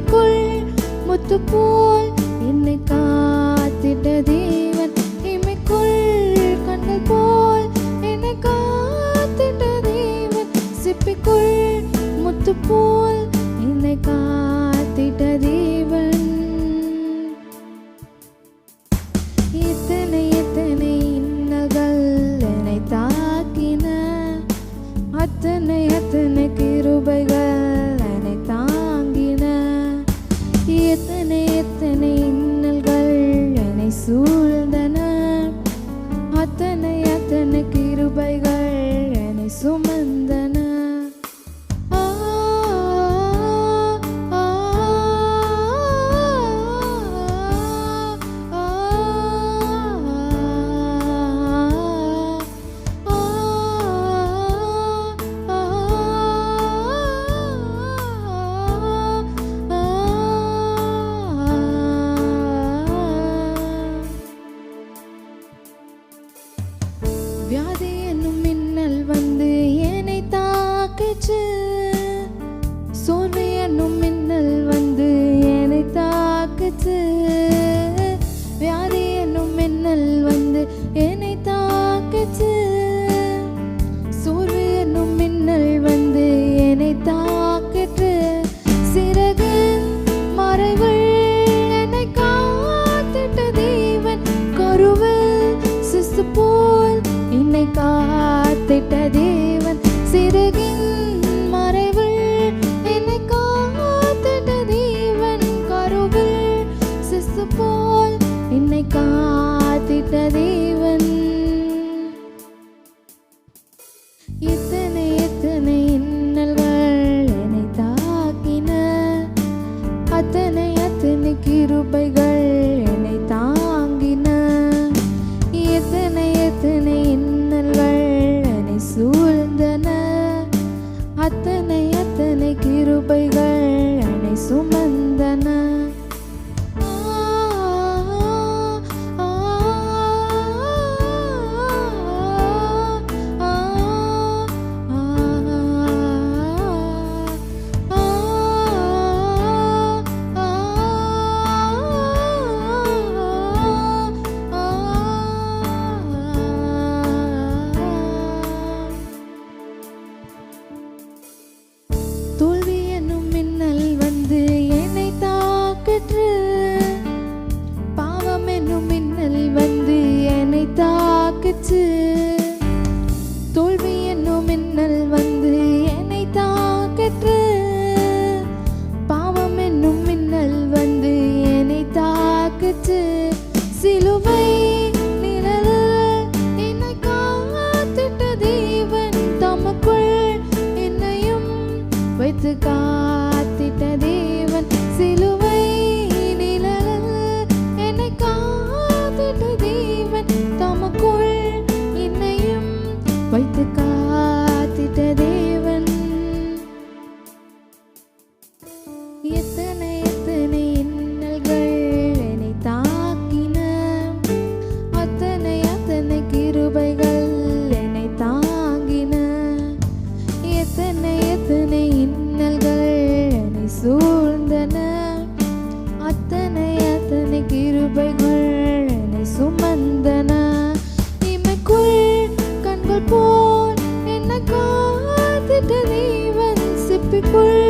கிருபைக்குள் முத்து போல் என்னை காத்திட்ட தேவன். இமைக்குள் கண்கள் போல் என்னை காத்திட்ட தேவன். சிப்பிக்குள் முத்து போல் என்னை காத்திட்ட எத்தனை எத்தனை இன்னல்கள் என்னை சூழ்ந்தன? அத்தனை அத்தனை கிருபைகள் என்னை சுமந்த வானும் மின்னல் வந்து என்னை தாக்குச்சு என்னும் மின்னல் வந்து என்னை தாக்குச்சு. தோல்வி என்னும் மின்னல் வந்து என்னை தாக்கற்று பாவம் என்னும் மின்னல் வந்து என்னை தாக்குச்சு. சிலுவை வைத்து கா எத்தனை இன்னல்கள் நீ சூழ்ந்தன. அத்தனை அத்தனை கிருபைகள் நீ சுமந்தன. இமைக்குள் கண்கள் போல் என்ன காத்திட்ட நீ வன் சிப்பிக்குள்.